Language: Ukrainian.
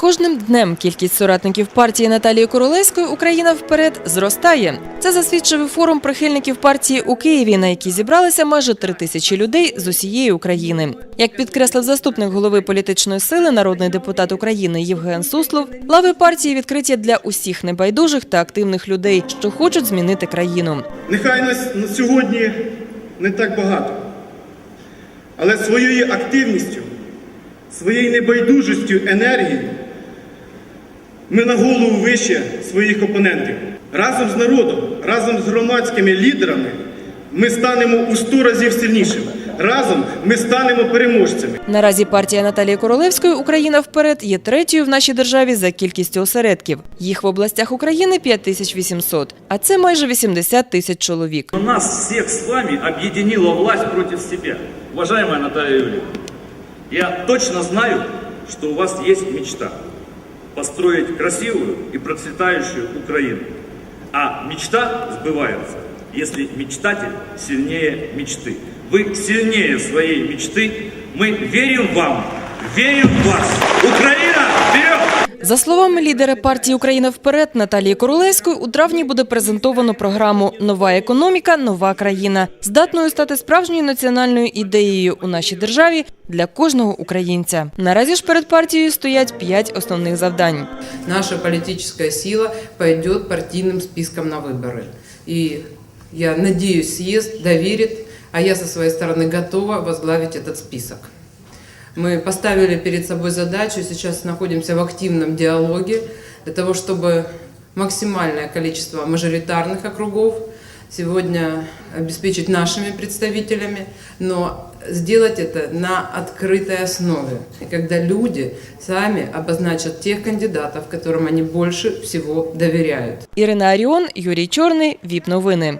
кожним днем кількість соратників партії Наталії Королевської Україна вперед зростає. Це засвідчив форум прихильників партії у Києві, на якій зібралися майже три тисячі людей з усієї України. Як підкреслив заступник голови політичної сили, народний депутат України Євген Суслов, лави партії відкриті для усіх небайдужих та активних людей, що хочуть змінити країну. Нехай нас на сьогодні не так багато, але своєю активністю, своєю небайдужістю енергії ми на голову вище своїх опонентів. Разом з народом, разом з громадськими лідерами ми станемо у сто разів сильнішими. Разом ми станемо переможцями. Наразі партія Наталії Королевської Україна вперед є третьою в нашій державі за кількістю осередків. Їх в областях України 5800, а це майже 80 тисяч чоловік. Но нас всех с вами объединила власть против себя. Уважаемая Наталья Юрьевна, я точно знаю, что у вас есть мечта построить красивую и процветающую Украину. А мечта сбывается, если мечтатель сильнее мечты. Вы сильнее своей мечты. Мы верим в вам, верим в вас. Украина, вперед! За словами лідера партії Україна вперед Наталії Королевської, у травні буде презентовано програму Нова економіка, нова країна, здатною стати справжньою національною ідеєю у нашій державі для кожного українця. Наразі ж перед партією стоять п'ять основних завдань. наша политическая сила пойдет партийным списком на выборы. И я надеюсь, съезд доверит, а я со своей стороны готова возглавить этот список. Мы поставили перед собой задачу, сейчас находимся в активном диалоге для того, чтобы максимальное количество мажоритарных округов сегодня обеспечить нашими представителями, но сделать это на открытой основе. И когда люди сами обозначат тех кандидатов, которым они больше всего доверяют. Ірина Аріон, Юрій Чорний, ВІП Новини.